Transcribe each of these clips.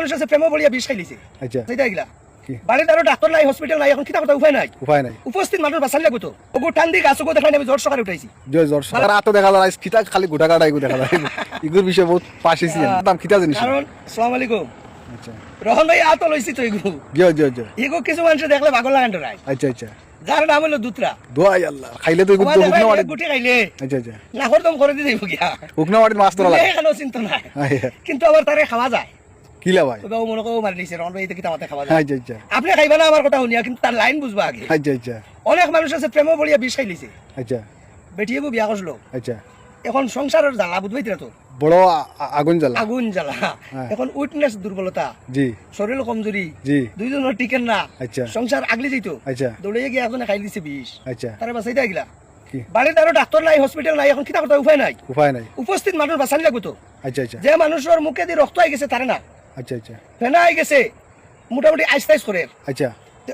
মানুষ আছে প্রেম বলিয়া বিষ খাইলিছে আচ্ছা। সেটা এগুলা কি? আরও ডাক্তার নাই হসপিটাল নাই এখন কিতা কথা উপায় নাই। উপায় নাই। উপস্থিত মানুষ বাঁচাল লাগতো। ওগো টান দিয়ে গাছ ওগো দেখাই আমি জোর সকালে উঠাইছি। জয় জোর সারা আতো দেখা যায় কিতা খালি গোটা কাটা এগু দেখা যায় বিষয়ে বহুত পাশেছি দাম কিতা জিনিস কারণ সালাম আলাইকুম। আচ্ছা। রহন ভাই আতো লইছি তো জয় জয় জয় এগো কিছু মানুষ দেখলে ভাগল লাগান রায় আচ্ছা আচ্ছা। যার নাম হলো দুতরা দোয়াই আল্লাহ। খাইলে তো হুকনা গুটি খাইলে। আচ্ছা আচ্ছা। দম করে দিয়ে গিয়া হুকনা মাছ লাগে। কেন চিন্তা নাই। আচ্ছা কিন্তু আবার তারে খাওয়া যায়। কিলা ভাই তবে মনে করো মারি দিছে রহন ভাই এটা কিতা মাতে খাওয়া যায়। আচ্ছা আচ্ছা। আপনি খাইবা না আমার কথা শুনিয়া কিন্তু তার লাইন বুঝবা আগে। আচ্ছা আচ্ছা। অনেক মানুষ আছে বলিয়া আচ্ছা। বিয়া করছিল আচ্ছা। এখন সংসারের জ্বালা বুঝবাই তো বড় আ- আ- আগুন জ্বালা। আগুন জ্বালা। এখন উইটনেস দুর্বলতা জি। শরীর কমজোরি জি। দুইজনের টিকেন না। আচ্ছা। সংসার আগলি আচ্ছা। দৌড়ে গিয়ে এখন খাই দিছে বিষ। আচ্ছা। তারে গিলা বাড়িতে আরও ডাক্তার নাই হসপিটাল নাই এখন কিতা কথা উপায় নাই। উপায় নাই। উপস্থিত মানুষ বাঁচালি লাগতো আচ্ছা আচ্ছা। যে মানুষের মুখে দিয়ে রক্ত আই গেছে তারে না। আচ্ছা আচ্ছা। ফেনা গেছে। মোটামুটি আইস তাইস করে। আচ্ছা।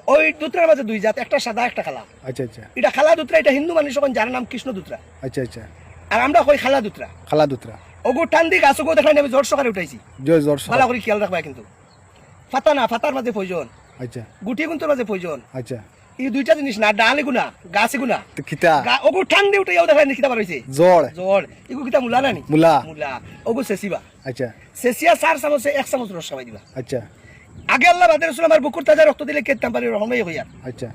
ওই দুত্রার মাঝে দুই জাত একটা সাদা একটা খালা আচ্ছা আচ্ছা। এটা খালা দুত্রা এটা হিন্দু মানুষ যখন যার নাম কৃষ্ণ দুত্রা আচ্ছা আচ্ছা। আর আমরা কই খালা দুত্রা খালা দুত্রা ওগো টান গাছ ওগো দেখাই আমি জোর সকালে উঠাইছি। জোর জোর ভালো করে খেয়াল রাখবা কিন্তু। ফাতা না ফাতার মাঝে প্রয়োজন। আচ্ছা। গুটি গুন্তর মাঝে প্রয়োজন। আচ্ছা। এই দুইটা জিনিস না ডাল এগুনা গাছ এগুনা তো কিতা গা- ওগো পারছে জ্বর। জ্বর। এগু কিতা মুলা মুলা। মুলা। ওগো সেসিবা। আচ্ছা। সেসিয়া চার চামচে এক চামচ রস খাওয়াই দিবা। আচ্ছা। আগে আল্লাহ বাদের রসুল আমার বুকুর তাজা রক্ত দিলে কেতাম পারি রহমাই হইয়া। আচ্ছা।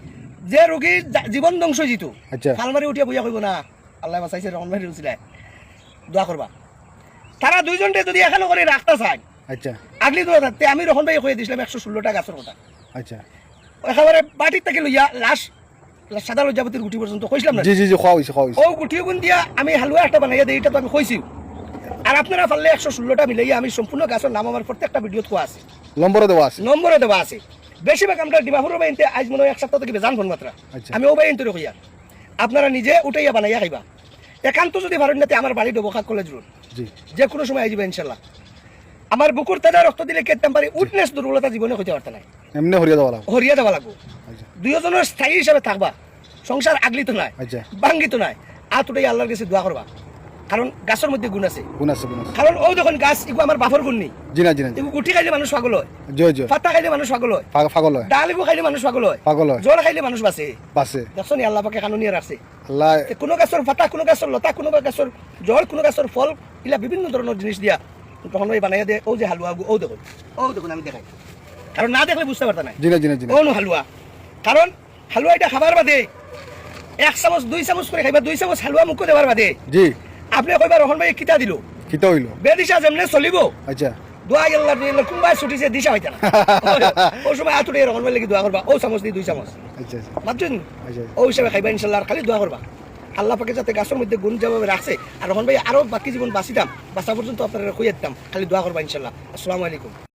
যে রোগী জীবন ধ্বংস জিতু আচ্ছা। ফালমারি উঠিয়া বইয়া কইব না আল্লাহ বাঁচাইছে রহমাই রুচিলাই দোয়া করবা। তারা দুইজনকে যদি এখানে করে রাখতে চায় আচ্ছা। আগলি দোয়া থাকতে আমি রহন ভাই কয়ে দিছিলাম একশো ষোলোটা গাছের কথা। আচ্ছা। একেবারে বাটির থেকে লইয়া লাশ সাদা লজ্জাপতির গুটি পর্যন্ত কইছিলাম না? জি জি জি খাওয়া খাওয়া ও গুণ দিয়া আমি হালুয়া একটা বানাইয়া দিই এটা তো আমি কইছি আর আপনারা পারলে একশো ষোলোটা মিলাইয়া আমি সম্পূর্ণ গাছের নাম আমার প্রত্যেকটা ভিডিওত কোয়া আছে। নম্বরও দেওয়া আছে। নম্বরে দেওয়া আছে। বেশিরভাগ আমরা ডিমাপুর বাইনতে আজ মনে হয় এক সপ্তাহ থেকে জান ফোন মাত্রা। আচ্ছা। আমি ও বাইন তৈরি হইয়া আপনারা নিজে উঠাইয়া বানাইয়া খাইবা। একান্ত যদি ভারত নাতে আমার বাড়ি ডবকা কলেজ রোড যে কোনো সময় আইবা ইনশাল্লাহ। আমার বুকুর তাজা রক্ত দিলে কেতাম পারি উইটনেস দুর্বলতা জীবনে হইতে পারতে নাই এমনি হরিয়া দেওয়া লাগবে। হরিয়া দেওয়া লাগবো। দুইজনের স্থায়ী হিসাবে থাকবা। সংসার আগলিত নাই ভাঙ্গিত নাই। আত উঠাই আল্লাহর কাছে দোয়া করবা কারণ গাছের মধ্যে গুণ আছে। গুণ আছে গুণ আছে। কারণ ও যখন গাছ এগু আমার বাফর গুণ নেই। জি না জি না। গুটি খাইলে মানুষ পাগল হয়। জয় জয়। পাতা খাইলে মানুষ পাগল হয়। পাগ- পাগল হয়। ডাল এগু খাইলে মানুষ পাগল হয়। পাগল হয়। জল খাইলে মানুষ বাঁচে। বাসে দেখছ নি আল্লাহ পাকে কানুনিয়ে রাখছে আল্লাহ কোনো গাছের পাতা কোনো গাছের লতা কোনো গাছের জল কোনো গাছের ফল এগুলা বিভিন্ন ধরনের জিনিস দিয়া। তখন ওই বানাইয়া দিয়ে ও যে হালুয়া ও দেখুন ও দেখুন আমি দেখাই। কারণ না দেখলে বুঝতে পারতা না জি না জি না জি না ও হালুয়া। কারণ হালুয়া এটা খাবার বাদে। এক চামচ দুই চামচ করে খাইবা দুই চামচ হালুয়া মুখ দেবার বাদে। জি। আপনি কইবা রহন ভাই কিতা দিল? কিতা হইল? বেদিশা যেমনে চলিব। আচ্ছা। দোয়া গেল্লা দিলে কোনবাই ছুটিছে দিশা হইতা না ও সময় আতুরে রহন ভাই লাগি দোয়া করবা। ও চামচ দি দুই চামচ। আচ্ছা আচ্ছা। মাত্র আচ্ছা। ও হিসাবে খাইবা ইনশাল্লাহ আর খালি দোয়া করবা। আল্লাহ পাকে যাতে গাছের মধ্যে গুণ যেভাবে রাখছে। আর রহন ভাই আরও বাকি জীবন বাঁচিতাম। বাঁচা পর্যন্ত আপনারা খুঁজে দিতাম। খালি দোয়া করবা ইনশাল্লাহ। আসসালামু আলাইকুম।